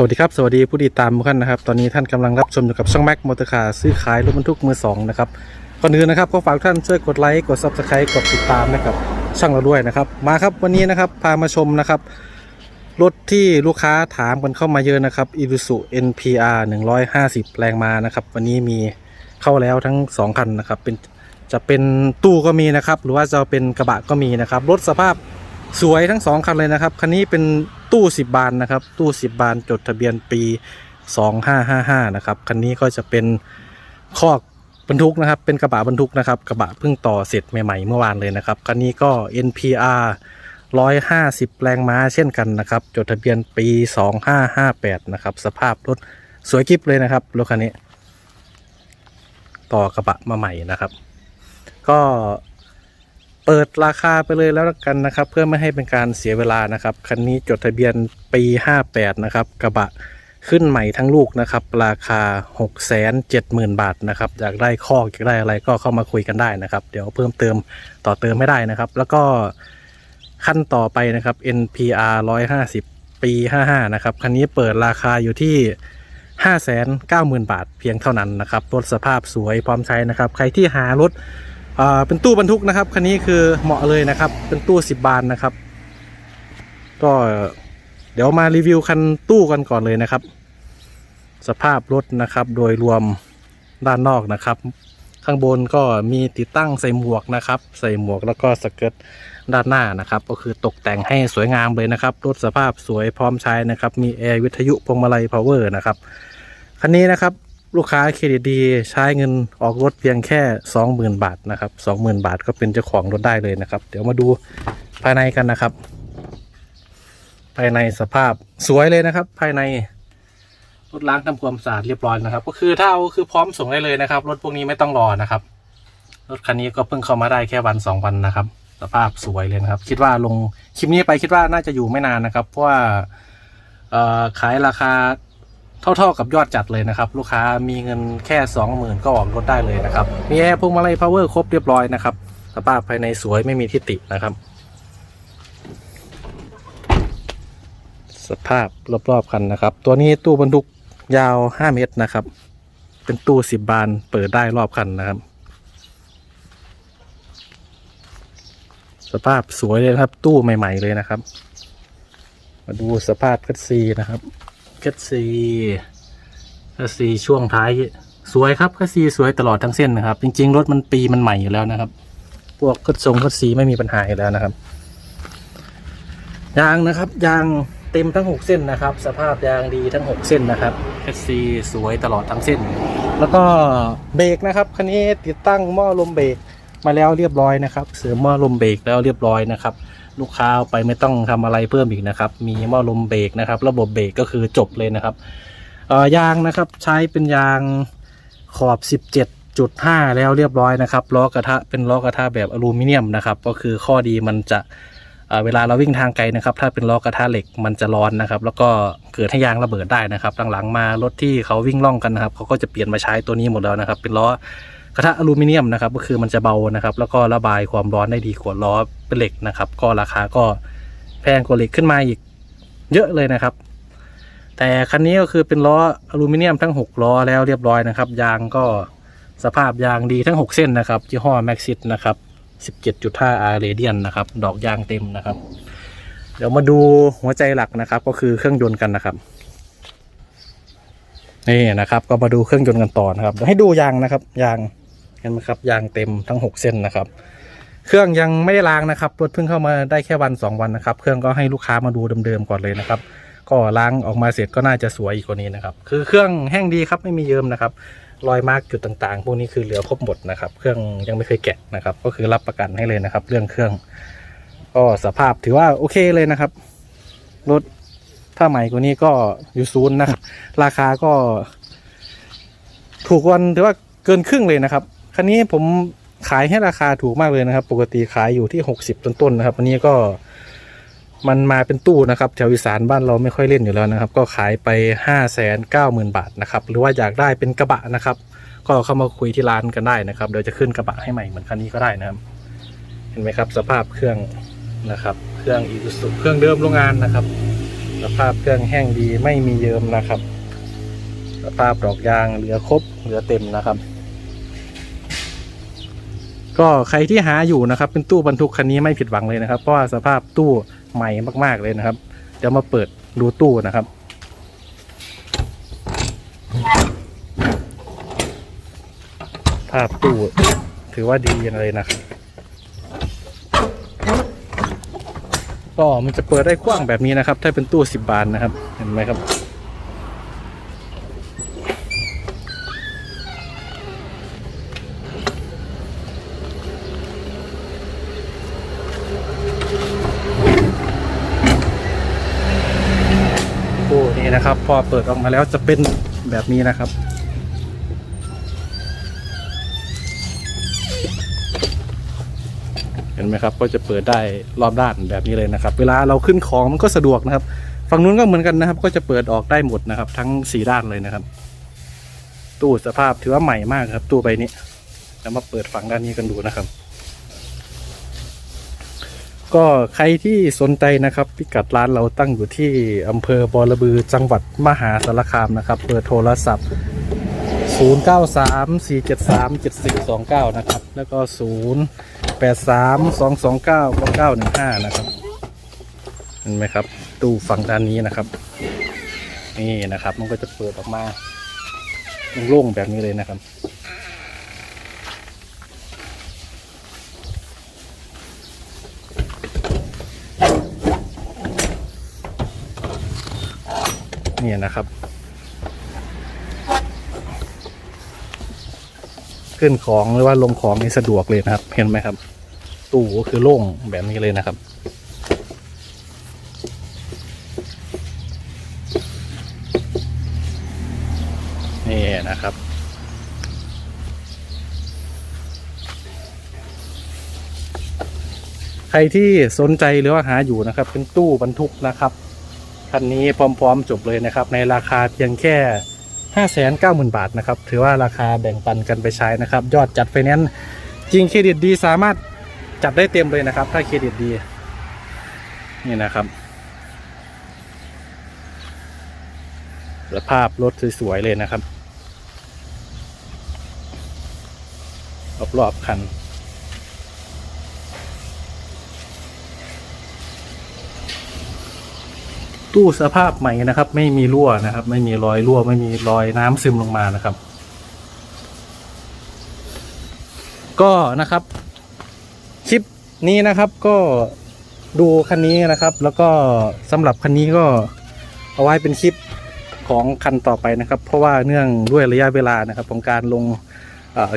สวัสดีครับ สวัสดีผู้ติดตามทุกท่านนะครับ ตอนนี้ท่านกำลังรับชมอยู่กับช่องแม็กมอเตอร์คาร์ซื้อขายรถบรรทุกมือสองนะครับก่อนอื่นนะครับก็ฝากท่านช่วยกดไลค์กด subscribe กดติดตามนะครับช่างเราด้วยนะครับ มาครับวันนี้นะครับพามาชมนะครับรถที่ลูกค้าถามกันเข้ามาเยอะนะครับ Isuzu NPR 150 แรงม้านะครับ วันนี้มีเข้าแล้วทั้งสองคันนะครับเป็นจะเป็นตู้ก็มีนะครับ หรือว่าจะเป็นกระบะก็มีนะครับรถสภาพ สวยทั้งสองคันเลยนะครับ คันนี้เป็นตู้ 10 บานนะครับ ตู้ 10 บานจดทะเบียนปี 2555 นะครับ คันนี้ก็จะเป็นคอกบรรทุกนะครับ เป็นกระบะบรรทุกนะครับ กระบะเพิ่งต่อเสร็จใหม่ๆ เมื่อวานเลยนะครับ คันนี้ก็ NPR 150 แรงม้าเช่นกันนะครับ จดทะเบียนปี 2558 นะครับ สภาพรถสวยกิฟเลยนะครับ รถคันนี้ ต่อกระบะมาใหม่นะครับ ก็ เปิดราคาไปเลยแล้วกันนะครับ เพื่อไม่ให้เป็นการเสียเวลานะครับคันนี้จดทะเบียนปี 58 นะครับ กระบะขึ้นใหม่ทั้งลูกนะครับ ราคา 670,000 บาทนะครับอยากได้ข้ออยากได้อะไรก็เข้ามาคุยกันได้นะครับ เดี๋ยวเพิ่มเติมต่อเติมไม่ได้นะครับ แล้วก็ขั้นต่อไปนะครับ NPR 150 ปี 55 นะครับคันนี้เปิดราคาอยู่ที่590,000 บาทเพียงเท่านั้นนะครับรถสภาพสวยพร้อมใช้นะครับ ใครที่หารถ เป็นตู้บรรทุกนะครับคันนี้คือเหมาะเลยนะครับ เป็นตู้ 10 บานนะครับ ก็เดี๋ยวมารีวิวคันตู้กันก่อนเลยนะครับ สภาพรถนะครับ โดยรวมด้านนอกนะครับ ข้างบนก็มีติดตั้งใส่หมวกนะครับ ใส่หมวกแล้วก็สเกิร์ตด้านหน้านะครับ ก็คือตกแต่งให้สวยงามเลยนะครับรถสภาพสวยพร้อมใช้นะครับ มีแอร์วิทยุพวงมาลัยพาวเวอร์นะครับคันนี้นะครับ ลูกค้าเครดิตดีใช้เงินออกรถเพียงแค่ 20,000 บาทนะครับ 20,000 บาทก็เป็นเจ้าของรถได้เลยนะครับ เดี๋ยวมาดูภายในกันนะครับ ภายในสภาพสวยเลยนะครับ ภายในรถล้างทำความสะอาดเรียบร้อยนะครับ ก็คือถ้าเอาคือพร้อมส่งได้เลยนะครับ รถพวกนี้ไม่ต้องรอนะครับ รถคันนี้ก็เพิ่งเข้ามาได้แค่วันสองวันนะครับ สภาพสวยเลยนะครับ คิดว่าลงคลิปนี้ไปคิดว่าน่าจะอยู่ไม่นานนะครับ เพราะว่าขายราคา เท่าๆกับยอดจัดเลยนะครับ ลูกค้ามีเงินแค่ 20,000 ก็ออกรถได้เลยนะครับ มีแอร์พวงมาลัยพาวเวอร์ครบเรียบร้อยนะครับสภาพภายในสวยไม่มีทิฏฐินะครับ สภาพรอบๆคันนะครับ ตัวนี้ตู้บรรทุกยาว 5 เมตรนะครับ เป็นตู้10บานเปิดได้รอบคันนะครับ สภาพสวยเลยครับ ตู้ใหม่ ๆ เลยนะครับ มาดูสภาพคัดซีนะครับ คัสซีคัสซีช่วงท้าย สวยครับคัสซีสวยตลอดทั้งเส้นนะครับ จริง ๆ รถมันปีมันใหม่อยู่แล้วนะครับ พวกคัดทรงคัสซีไม่มีปัญหาอยู่แล้วนะครับ ยางนะครับยางเต็มทั้ง 6 เส้นนะครับ สภาพยางดีทั้ง 6 เส้นนะครับคัสซีสวยตลอดทั้งเส้น แล้วก็เบรกนะครับคันนี้ติดตั้งหม้อลมเบรกมาแล้วเรียบร้อยนะครับ เสริมหม้อลมเบรกแล้วเรียบร้อยนะครับ ลูกค้าไปไม่ต้องทำอะไรเพิ่มอีกนะครับ มีหม้อลมเบรกนะครับ ระบบเบรกก็คือจบเลยนะครับออยางนะครับใช้เป็นยางขอบ 17.5 แล้วเรียบร้อยนะครับล้อกระทะเป็นล้อกระทะแบบอลูมิเนียมนะครับ ก็คือข้อดีมันจะเเวลาเราวิ่งทางไกลนะครับ ถ้าเป็นล้อกระทะเหล็กมันจะร้อนนะครับ แล้วก็เกิดให้ยางระเบิดได้นะครับหลังๆมารถที่เขาวิ่งล่องกันนะครับเขาก็จะเปลี่ยนมาใช้ตัวนี้หมดแล้วนะครับ เป็นล้อ กระทะอลูมิเนียมนะครับก็คือมันจะเบานะครับ แล้วก็ระบายความร้อนได้ดีกว่าล้อเป็นเหล็กนะครับ ก็ราคาก็แพงกว่าเหล็กขึ้นมาอีกเยอะเลยนะครับ แต่คันนี้ก็คือเป็นล้ออลูมิเนียมทั้ง 6 ล้อแล้วเรียบร้อยนะครับ ยางก็สภาพยางดีทั้ง 6 เส้นนะครับยี่ห้อ Maxxis นะครับ17.5 R Radian นะครับ ดอกยางเต็มนะครับ เดี๋ยวมาดูหัวใจหลักนะครับ ก็คือเครื่องยนต์กันนะครับนี่นะครับ ก็มาดูเครื่องยนต์กันต่อนะครับให้ดูยางนะครับยาง เห็นไหมครับยางเต็มทั้ง 6 เส้นนะครับ เครื่องยังไม่ได้ล้างนะครับรถเพิ่งเข้ามาได้แค่วัน 2 วันนะครับ เครื่องก็ให้ลูกค้ามาดูเดิมๆก่อนเลยนะครับ ก็ล้างออกมาเสร็จก็น่าจะสวยอีกกว่านี้นะครับ คือเครื่องแห้งดีครับไม่มีเยิมนะครับรอยมาร์กจุดต่างๆ พวกนี้คือเหลือครบหมดนะครับ เครื่องยังไม่เคยแกะนะครับ ก็คือรับประกันให้เลยนะครับ เรื่องเครื่อง ก็สภาพถือว่าโอเคเลยนะครับรถถ้าใหม่กว่านี้ก็อยู่ศูนย์นะครับ ราคาก็ ถูกวันถือว่าเกินครึ่งเลยนะครับ คันนี้ผมขายให้ราคาถูกมากเลยนะครับ ปกติขายอยู่ที่ 60 ต้นๆนะครับ อันนี้ก็มันมาเป็นตู้นะครับแถวอีสานบ้านเราไม่ค่อยเล่นอยู่แล้วนะครับ ก็ขายไป 5 9 0 0 0 0 บาทนะครับ หรือว่าอยากได้เป็นกระบะนะครับ ก็เข้ามาคุยที่ร้านกันได้นะครับเดี๋ยวจะขึ้นกระบะให้ใหม่เหมือนคันนี้ก็ได้นะครับ เห็นไหมครับสภาพเครื่องนะครับ เครื่องอีซูเครื่องเดิมโรงงานนะครับ สภาพเครื่องแห้งดีไม่มีเยิมนะครับ สภาพดอกยางเหลือครบเหลือเต็มนะครับ ก็ใครที่หาอยู่นะครับเป็นตู้บรรทุกคันนี้ไม่ผิดหวังเลยนะครับเพราะว่าสภาพตู้ใหม่มาก ๆเลยนะครับ เดี๋ยวมาเปิดดูตู้นะครับ ภาพตู้ถือว่าดีเลยนะครับก็มันจะเปิดได้กว้างแบบนี้นะครับ ถ้าเป็นตู้สิบบานนะครับ เห็นไหมครับ ตู้ นี้นะครับ พอเปิดออกมาแล้วจะเป็นแบบนี้นะครับ เห็นไหมครับ ก็จะเปิดได้รอบด้านแบบนี้เลยนะครับ เวลาเราขึ้นของมันก็สะดวกนะครับ ฝั่งนู้นก็เหมือนกันนะครับ ก็จะเปิดออกได้หมดนะครับ ทั้งสี่ด้านเลยนะครับ ตู้สภาพถือว่าใหม่มากครับ ตู้ใบนี้แล้วมาเปิดฝั่งด้านนี้กันดูนะครับ ก็ใครที่สนใจนะครับ พิกัดร้านเราตั้งอยู่ที่อำเภอบอระบือจังหวัดมหาสารคามนะครับเบอร์โทรศัพท์ 0934737429 นะครับ แล้วก็ 0832299915 นะครับเห็นไหมครับตู้ฝั่งด้านนี้นะครับ นี่นะครับ มันก็จะเปิดออกมาโล่งๆแบบนี้เลยนะครับ นี่นะครับ ขึ้นของหรือว่าลงของนี่สะดวกเลยนะครับ เห็นไหมครับ ตู้ก็คือโล่งแบบนี้เลยนะครับนี่นะครับ ใครที่สนใจหรือว่าหาอยู่นะครับ เป็นตู้บรรทุกนะครับ คันนี้พร้อมๆจบเลยนะครับ ในราคาเพียงแค่ 5 9 0 0 0 0 บาทนะครับ ถือว่าราคาแบ่งปันกันไปใช้นะครับ ยอดจัดไฟแนนซ์จริงเครดิตดีสามารถจัดได้เต็มเลยนะครับ ถ้าเครดิตดี นี่นะครับสภาพรถสวยๆเลยนะครับ รอบๆคัน ตู้สภาพใหม่นะครับ ไม่มีรั่วนะครับ ไม่มีรอยรั่ว ไม่มีรอยน้ำซึมลงมานะครับ ก็นะครับ คลิปนี้นะครับก็ดูคันนี้นะครับ แล้วก็สำหรับคันนี้ก็เอาไว้เป็นคลิปของคันต่อไปนะครับ เพราะว่าเนื่องด้วยระยะเวลานะครับ ของการลง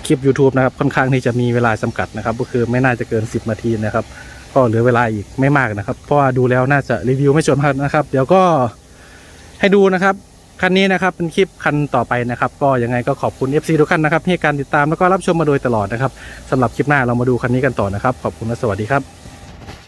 คลิป YouTube นะครับ ค่อนข้างที่จะมีเวลาจำกัดนะครับ ก็คือไม่น่าจะเกิน 10นาทีนะครับ ก็เหลือเวลาอีกไม่มากนะครับ เพราะว่าดูแล้วน่าจะรีวิวไม่จบนะครับ เดี๋ยวก็ให้ดูนะครับคันนี้นะครับเป็นคลิปคันต่อไปนะครับ ก็ยังไงก็ขอบคุณ FC ทุกท่านนะครับที่ให้การติดตามแล้วก็รับชมมาโดยตลอดนะครับสำหรับคลิปหน้าเรามาดูคันนี้กันต่อนะครับ ขอบคุณและสวัสดีครับ